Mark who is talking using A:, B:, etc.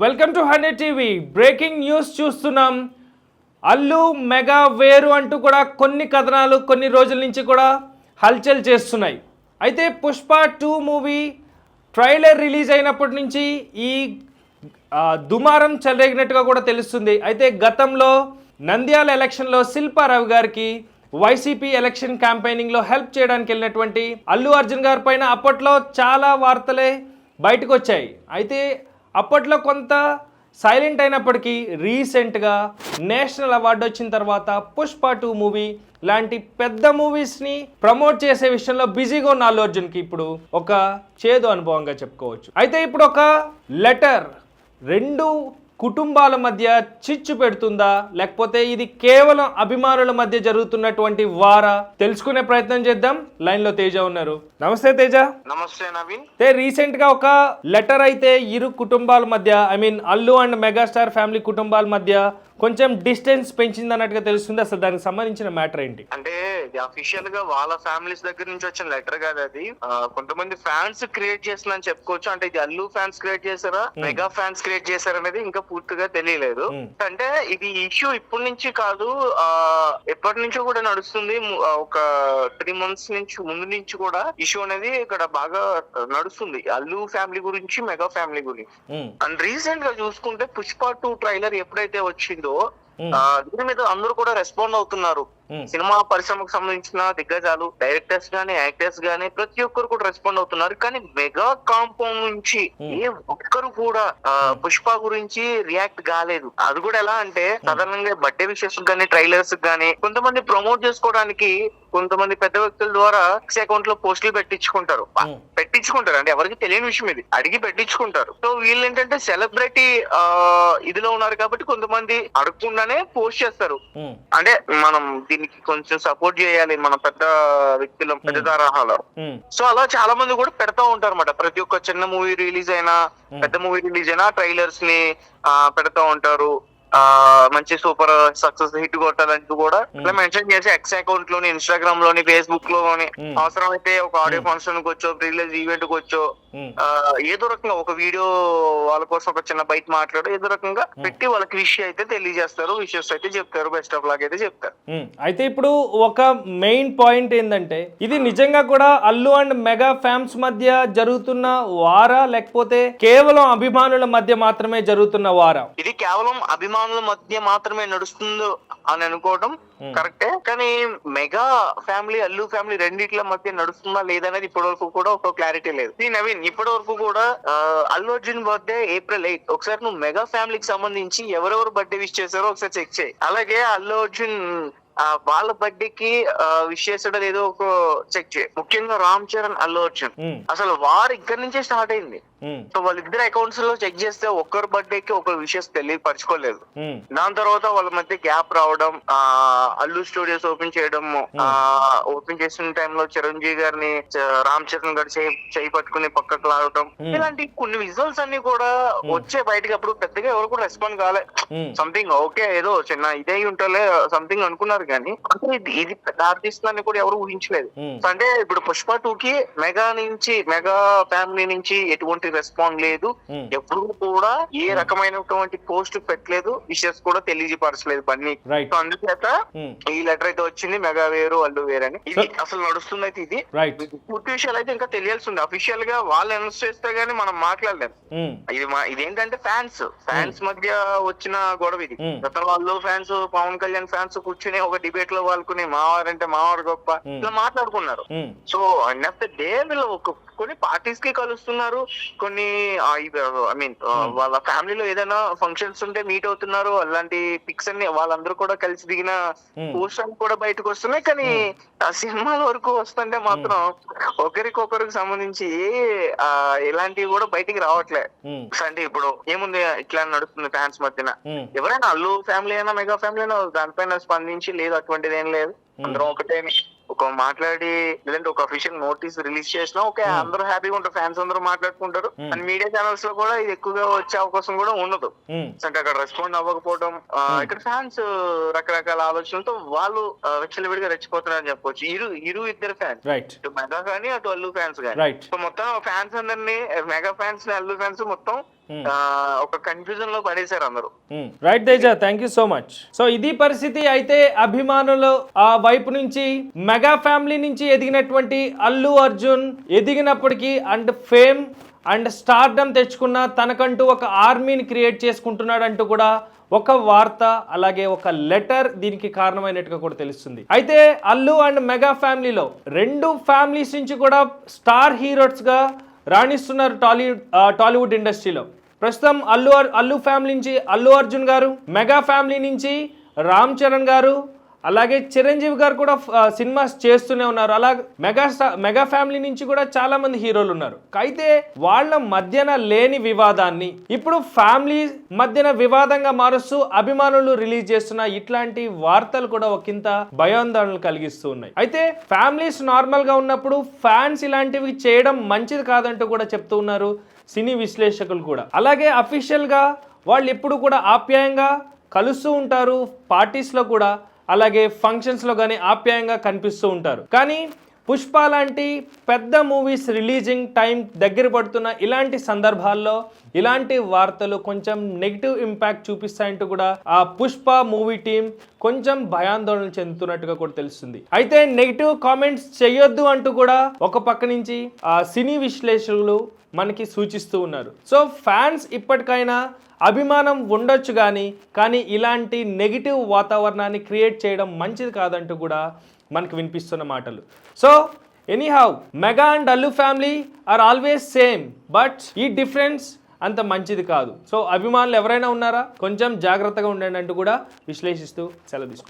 A: Welcome to hundred TV. Breaking news చూస్తున్నాం. Allu mega వేరు అంటూ కూడా కొన్ని కథనాలు కొన్ని రోజుల నుంచి కూడా హల్చల్ చేస్తున్నాయి. అయితే Pushpa two movie trailer release అయినప్పటి నుంచి ఈ దుమారం చెలరేగినట్టుగా కూడా తెలుస్తుంది. అయితే గతంలో నంద్యాల ఎలక్షన్లో శిల్పారావు గారికి వైసీపీ ఎలక్షన్ క్యాంపెయినింగ్లో హెల్ప్ చేయడానికి వెళ్ళినటువంటి అల్లు అర్జున్ గారి పైన అప్పట్లో చాలా వార్తలే బయటకు వచ్చాయి. అయితే అప్పట్లో కొంత సైలెంట్ అయినప్పటికీ రీసెంట్గా నేషనల్ అవార్డు వచ్చిన తర్వాత పుష్ప టూ మూవీ లాంటి పెద్ద మూవీస్ని ప్రమోట్ చేసే విషయంలో బిజీగా ఉన్న అల్లు అర్జున్కి ఇప్పుడు ఒక చేదు అనుభవంగా చెప్పుకోవచ్చు. అయితే ఇప్పుడు ఒక లెటర్ రెండు కుటుంబాల మధ్య చిచ్చు పెడుతుందా? లేకపోతే ఇది కేవలం అభిమానుల మధ్య జరుగుతున్నటువంటి వారా? తెలుసుకునే ప్రయత్నం చేద్దాం. లైన్లో తేజ ఉన్నారు. నమస్తే తేజ.
B: నమస్తే నవీన్.
A: రీసెంట్గా ఒక లెటర్ అయితే ఇరు కుటుంబాల మధ్య I mean Allu and megastar family కుటుంబాల మధ్య కొంచెం డిస్టెన్స్ పెంచింది అన్నట్టుగా తెలుస్తుంది. అసలు దానికి సంబంధించిన మ్యాటర్ ఏంటి?
B: అంటే అఫీషియల్గా వాళ్ళ ఫ్యామిలీస్ దగ్గర నుంచి వచ్చిన లెటర్ కాదు అది. కొంతమంది ఫ్యాన్స్ క్రియేట్ చేసిందని చెప్పుకోవచ్చు. అంటే ఇది అల్లు ఫ్యాన్స్ క్రియేట్ చేశారా? మెగా ఫ్యాన్స్ క్రియేట్ చేశారా అనేది ఇంకా పూర్తిగా తెలియలేదు. అంటే ఇది ఇష్యూ ఇప్పటి నుంచి కాదు ఎప్పటి నుంచో కూడా నడుస్తుంది. ఒక త్రీ మంత్స్ నుంచి ముందు నుంచి కూడా ఇష్యూ అనేది ఇక్కడ బాగా నడుస్తుంది. అల్లు ఫ్యామిలీ గురించి మెగా ఫ్యామిలీ గురించి. అండ్ రీసెంట్గా చూసుకుంటే పుష్ప టూ ట్రైలర్ ఎప్పుడైతే వచ్చిందో దీని మీద అందరూ కూడా రెస్పాండ్ అవుతున్నారు. సినిమా పరిశ్రమకు సంబంధించిన దిగ్గజాలు డైరెక్టర్స్ గానీ యాక్టర్స్ గానీ ప్రతి ఒక్కరు కూడా రెస్పాండ్ అవుతున్నారు. కానీ మెగా కాంపౌండ్ నుంచి
A: Hmm.
B: ఏ ఒక్కరు కూడా ఆ, పుష్ప గురించి రియాక్ట్ కాలేదు. అది కూడా ఎలా అంటే సాధారణంగా బర్త్డే విషెస్ గానీ ట్రైలర్స్ గానీ కొంతమంది ప్రమోట్ చేసుకోవడానికి కొంతమంది పెద్ద వ్యక్తుల ద్వారా అకౌంట్లో పోస్టులు పెట్టించుకుంటారు.
A: Hmm.
B: పెట్టించుకుంటారు. అంటే ఎవరికి తెలియని విషయం ఇది. అడిగి పెట్టించుకుంటారు. సో వీళ్ళు ఏంటంటే సెలబ్రిటీ ఇదిలో ఉన్నారు కాబట్టి కొంతమంది అడగకుండానే పోస్ట్ చేస్తారు. అంటే మనం దీనికి కొంచెం సపోర్ట్ చేయాలి మన పెద్ద వ్యక్తులం పెద్ద తరహాలో. సో అలా చాలా మంది కూడా పెడతా ఉంటారు అనమాట ప్రతి ఒక్క చిన్న మూవీ రిలీజ్ అయినా పెద్ద మూవీ రిలీజ్ అయినా ట్రైలర్స్ని ఆ, పెడతా ఉంటారు. మంచి సూపర్ సక్సెస్ హిట్ కొట్టాలంటూ కూడా ఇట్లా మెన్షన్ చేసి ఎక్స్ అకౌంట్లోని ఇన్స్టాగ్రామ్లోని
A: ఫేస్బుక్లోని.
B: అవసరం అయితే ఒక ఆడియో ఫంక్షన్కి వచ్చో రిలీజ్ ఈవెంట్కి వచ్చో ఏదో రకంగా ఒక వీడియో వాళ్ళ కోసం ఒక చిన్న బైట్ మాట్లాడు ఏదో రకంగా పెట్టి వాళ్ళకి విష్ అయితే తెలియజేస్తారు విషెస్ అయితే చెప్తారు బెస్ట్ ఆఫ్ లాగ్ అయితే చెప్తారు.
A: అయితే ఇప్పుడు ఒక మెయిన్ పాయింట్ ఏంటంటే ఇది నిజంగా కూడా అల్లు అండ్ మెగా ఫ్యాన్స్ మధ్య జరుగుతున్న వారా? లేకపోతే కేవలం అభిమానుల మధ్య మాత్రమే జరుగుతున్న వారా?
B: ఇది కేవలం అభిమానుల మధ్య మాత్రమే నడుస్తుందో అని అనుకోవడం కరెక్టే. కానీ మెగా ఫ్యామిలీ అల్లు ఫ్యామిలీ రెండిట్ల మధ్య నడుస్తుందా లేదనేది ఇప్పటి వరకు కూడా ఒక క్లారిటీ లేదు. ఈ నవీన్ ఇప్పటి వరకు కూడా Allu Arjun birthday April eighth ఒకసారి నువ్వు మెగా ఫ్యామిలీకి సంబంధించి ఎవరెవరు బర్త్డే విష్ చేశారో ఒకసారి చెక్ చేయి. అలాగే అల్లు అర్జున్ వాళ్ళ బర్త్డేకి విష్ చేసాడో లేదో ఒక చెక్ చేయి. ముఖ్యంగా రామ్ చరణ్ అల్లు అర్జున్.
A: ఉమ్,
B: అసలు వారు ఇక్కడి నుంచే స్టార్ట్ అయింది. సో వాళ్ళిద్దరు అకౌంట్స్లో చెక్ చేస్తే ఒక్కరు బర్త్డేకి ఒక విషయం తెలియపరచుకోలేదు
A: ఉమ్,
B: దాని తర్వాత వాళ్ళ మధ్య గ్యాప్ రావడం ఆ అల్లు స్టూడియోస్ ఓపెన్ చేయడం ఆ ఓపెన్ చేసిన టైంలో చిరంజీవి గారిని రామ్ చరణ్ గారు చేయి పట్టుకుని పక్కకు లాగడం
A: Hmm.
B: ఇలాంటి కొన్ని విజువల్స్ అన్ని కూడా వచ్చే బయటకి అప్పుడు పెద్దగా ఎవరు కూడా రెస్పాండ్ కాలే. సంథింగ్ ఓకే ఏదో చిన్న ఇదే ఉంటలే సంథింగ్ అనుకున్నారు కానీ ఇది దారితీస్తుందని కూడా ఎవరు ఊహించలేదు. అంటే ఇప్పుడు పుష్ప టూ కి మెగా నుంచి మెగా ఫ్యామిలీ నుంచి ఎటువంటి రెస్పాండ్ లేదు.
A: ఉమ్.
B: ఎప్పుడు కూడా ఏ రకమైనటువంటి పోస్ట్ పెట్టలేదు. విషయస్ కూడా తెలియపరచలేదు బన్నీ. సో అందుచేత
A: ఉమ్,
B: ఈ లెటర్ అయితే వచ్చింది మెగా వేరు అల్లు వేరు అని. ఇది అసలు నడుస్తుంది అయితే ఇది పూర్తి విషయాలు అయితే ఇంకా తెలియాల్సి ఉంది. అఫీషియల్గా వాళ్ళు అనౌన్స్ చేస్తే గానీ మనం మాట్లాడలేము
A: ఉమ్,
B: ఇది ఇదేంటంటే ఫ్యాన్స్ ఫ్యాన్స్ మధ్య వచ్చిన గొడవ ఇది.
A: Hmm.
B: గతంలో వాళ్ళు ఫ్యాన్స్ పవన్ కళ్యాణ్ ఫ్యాన్స్ కూర్చుని ఒక డిబేట్లో వాళ్ళకుని మావారంటే మావారు గొప్ప.
A: Hmm.
B: ఇట్లా మాట్లాడుకున్నారు. So end of the day వీళ్ళు కొన్ని పార్టీస్కి కలుస్తున్నారు. కొన్ని ఐ మీన్ వాళ్ళ ఫ్యామిలీలో ఏదైనా ఫంక్షన్స్ ఉంటే మీట్ అవుతున్నారు అలాంటి పిక్స్ అన్ని వాళ్ళందరూ కూడా కలిసి దిగిన
A: Hmm.
B: పోస్ట్ అన్ని కూడా బయటకు వస్తున్నాయి. కానీ ఆ సినిమాల వరకు వస్తుంటే మాత్రం ఒకరికొకరికి సంబంధించి ఎలాంటివి కూడా బయటికి రావట్లే. అంటే ఇప్పుడు ఏముంది ఇట్లా నడుస్తుంది ఫ్యాన్స్ మధ్యన. ఎవరైనా అల్లు ఫ్యామిలీ అయినా మెగా ఫ్యామిలీ అయినా దానిపైన స్పందించి లేదు అటువంటిది ఏం లేదు అందరం ఒకటే ఒక మాట్లాడి లేదంటే ఒక అఫీషియల్ నోటీస్ రిలీజ్ చేసినా ఓకే అందరూ హ్యాపీగా ఉంటారు ఫ్యాన్స్ అందరూ మాట్లాడుకుంటారు.
A: Hmm.
B: అండ్ మీడియా ఛానల్స్లో కూడా ఇది ఎక్కువగా వచ్చే అవకాశం కూడా ఉండదు.
A: ఉమ్,
B: అంటే అక్కడ రెస్పాండ్ అవ్వకపోవడం ఇక్కడ ఫ్యాన్స్ రకరకాల ఆలోచనలతో వాళ్ళు విడిగా రెచ్చిపోతున్నారని చెప్పొచ్చు. ఇరు ఇరు ఇద్దరు ఫ్యాన్స్ ఇటు మెగా కానీ అటు అల్లు ఫ్యాన్స్ కానీ. సో మొత్తం ఫ్యాన్స్ అందరినీ మెగా ఫ్యాన్స్ అల్లు ఫ్యాన్స్ మొత్తం ఒక కన్ఫ్యూజన్లో పడేశారు అందరూ.
A: Right Teja thank you so much so ఇది పరిస్థితి అయితే అభిమానులు ఆ వైపు నుంచి మెగా ఫ్యామిలీ నుంచి ఎదిగినటువంటి అల్లు అర్జున్ ఎదిగినప్పటికీ అండ్ ఫేమ్ అండ్ స్టార్డమ్ తెచ్చుకున్న తనకంటూ ఒక ఆర్మీని క్రియేట్ చేసుకుంటున్నాడు అంటూ కూడా ఒక వార్త అలాగే ఒక లెటర్ దీనికి కారణమైనట్టుగా కూడా తెలుస్తుంది. అయితే అల్లు అండ్ మెగా ఫ్యామిలీలో రెండు ఫ్యామిలీస్ నుంచి కూడా స్టార్ హీరోస్గా రాణిస్తున్నారు టాలీవుడ్ టాలీవుడ్ ఇండస్ట్రీలో. ప్రస్తుతం అల్లు అర్- అల్లు ఫ్యామిలీ నుంచి అల్లు అర్జున్ గారు మెగా ఫ్యామిలీ నుంచి రామ్ చరణ్ గారు అలాగే చిరంజీవి గారు కూడా సినిమాస్ చేస్తూనే ఉన్నారు. అలా మెగా మెగా ఫ్యామిలీ నుంచి కూడా చాలా మంది హీరోలు ఉన్నారు. అయితే వాళ్ళ మధ్యన లేని వివాదాన్ని ఇప్పుడు ఫ్యామిలీ మధ్యన వివాదంగా మారుస్తూ అభిమానులు రిలీజ్ చేస్తున్న ఇట్లాంటి వార్తలు కూడా ఒకంత భయాందోళనలు కలిగిస్తూ ఉన్నాయి. అయితే ఫ్యామిలీస్ నార్మల్గా ఉన్నప్పుడు ఫ్యాన్స్ ఇలాంటివి చేయడం మంచిది కాదంటూ కూడా చెప్తూ ఉన్నారు. సినీ విశ్లేషకులు కూడా. అలాగే అఫీషియల్గా వాళ్ళు ఎప్పుడు కూడా ఆప్యాయంగా కలుస్తూ ఉంటారు పార్టీస్లో కూడా అలాగే ఫంక్షన్స్లో కానీ ఆప్యాయంగా కనిపిస్తూ ఉంటారు. కానీ పుష్ప లాంటి పెద్ద మూవీస్ రిలీజింగ్ టైం దగ్గర పడుతున్న ఇలాంటి సందర్భాల్లో ఇలాంటి వార్తలు కొంచెం నెగిటివ్ ఇంపాక్ట్ చూపిస్తాయంటూ కూడా ఆ పుష్ప మూవీ టీం కొంచెం భయాందోళన చెందుతున్నట్టుగా కూడా తెలుస్తుంది. అయితే నెగిటివ్ కామెంట్స్ చేయొద్దు అంటూ కూడా ఒక పక్క నుంచి ఆ సినీ విశ్లేషకులు మనకి సూచిస్తూ ఉన్నారు. సో ఫ్యాన్స్ ఇప్పటికైనా అభిమానం ఉండొచ్చు కానీ కానీ ఇలాంటి నెగిటివ్ వాతావరణాన్ని క్రియేట్ చేయడం మంచిది కాదంటూ కూడా మనకు వినిపిస్తున్న మాటలు. So anyhow mega and Allu family are always same but ఈ డిఫరెన్స్ అంత మంచిది కాదు. సో అభిమానులు ఎవరైనా ఉన్నారా? కొంచెం జాగ్రత్తగా ఉండండి అంటూ కూడా విశ్లేషిస్తూ సెలవు తీసుకుంటారు